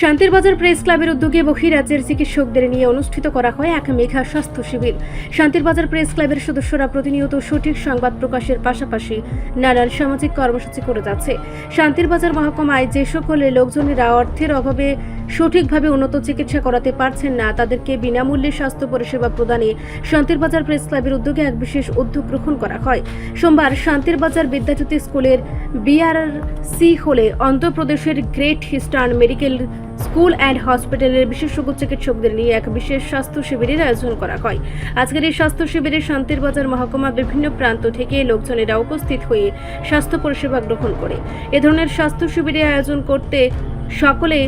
শান্তির বাজার প্রেস ক্লাবের উদ্যোগে বহিরাজ্যের চিকিৎসকদের নিয়ে অনুষ্ঠিত করা হয় এক মেঘা স্বাস্থ্য শিবির। শান্তির বাজার প্রেস ক্লাবের সদস্যরা প্রতিনিয়ত সঠিক সংবাদ প্রকাশের পাশাপাশি নানান সামাজিক কর্মসূচি করে যাচ্ছে। শান্তির বাজার মহকুমায় যে সকল লোকজনেরা অর্থের অভাবে সঠিকভাবে উন্নত চিকিৎসা করাতে পারছেন না। তাদেরকে বিনামূল্যে স্বাস্থ্য পরিষেবা প্রদানে শান্তির বাজার প্রেস ক্লাবের উদ্যোগে এক বিশেষ উদ্যোগ গ্রহণ করা হয়। সোমবার শান্তির বাজার বিদ্যাজ্যোতি স্কুলের বিআরসি হলে অন্ধ্রপ্রদেশের Great Eastern Medical School and হসপিটালের বিশেষজ্ঞ চিকিৎসকদের নিয়ে এক বিশেষ স্বাস্থ্য শিবিরের আয়োজন করা হয়। আজকের এই স্বাস্থ্য শিবিরে শান্তির বাজার মহকুমা বিভিন্ন প্রান্ত থেকে লোকজনেরা উপস্থিত হয়ে স্বাস্থ্য পরিষেবা গ্রহণ করে। এ ধরনের স্বাস্থ্য শিবিরের আয়োজন করতে সকলে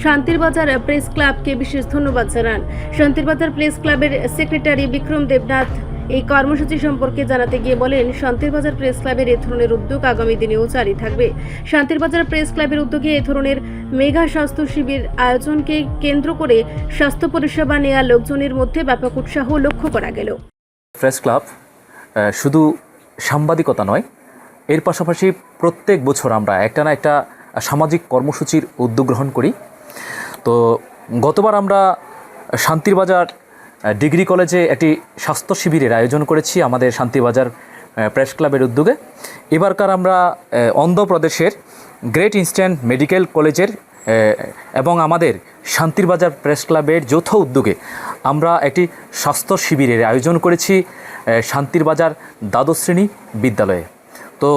শান্তির বাজার প্রেস ক্লাবকে বিশেষ ধন্যবাদ জানান। শান্তির বাজার প্রেস ক্লাবের সেক্রেটারি বিক্রম দেবনাথ এই কর্মসূচি সম্পর্কে জানাতে গিয়ে বলেন, শান্তির বাজার প্রেস ক্লাবের এ ধরনের উদ্যোগ আগামী দিনেও জারি থাকবে। শান্তির বাজার প্রেস ক্লাবের উদ্যোগে এ ধরনের মেগা স্বাস্থ্য শিবির আয়োজনকে কেন্দ্র করে স্বাস্থ্য পরিষেবা নেওয়া লোকজনের মধ্যে ব্যাপক উৎসাহ লক্ষ্য করা গেল। প্রেস ক্লাব শুধু সাংবাদিকতা নয়, এর পাশাপাশি প্রত্যেক বছর আমরা একটা না একটা সামাজিক কর্মসূচির উদ্যোগ গ্রহণ করি। তো গতবার আমরা শান্তির বাজার ডিগ্রি কলেজে একটি স্বাস্থ্য শিবিরের আয়োজন করেছি আমাদের শান্তিবাজার প্রেস ক্লাবের উদ্যোগে। এবারকার আমরা অন্ধ্রপ্রদেশের গ্রেট ইনস্ট্যান্ট মেডিকেল কলেজের এবং আমাদের শান্তির বাজার প্রেস ক্লাবের যৌথ উদ্যোগে আমরা একটি স্বাস্থ্য শিবিরের আয়োজন করেছি শান্তির বাজার দ্বাদশ শ্রেণি বিদ্যালয়ে। তো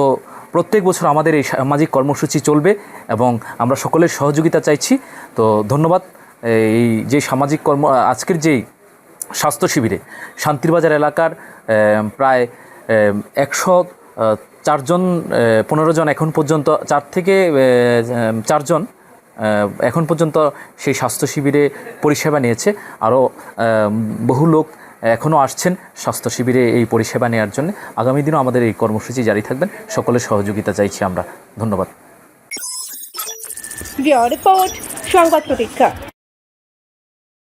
প্রত্যেক বছর আমাদের এই সামাজিক কর্মসূচি চলবে এবং আমরা সকলের সহযোগিতা চাইছি। তো ধন্যবাদ। এই যে সামাজিক কর্ম, আজকের যেই স্বাস্থ্য শিবিরে শান্তির বাজার এলাকার প্রায় একশো চারজন পনেরো জন এখন পর্যন্ত, চার থেকে চারজন এখন পর্যন্ত সেই স্বাস্থ্য শিবিরে পরিষেবা নিয়েছে। আরও বহু লোক এখনও আসছেন স্বাস্থ্য শিবিরে এই পরিষেবা নেওয়ার জন্য। আগামী দিনও আমাদের এই কর্মসূচি জারি থাকবেন। সকলের সহযোগিতা চাইছি আমরা। ধন্যবাদ। রিপোর্ট, সংবাদ প্রতীক্ষা।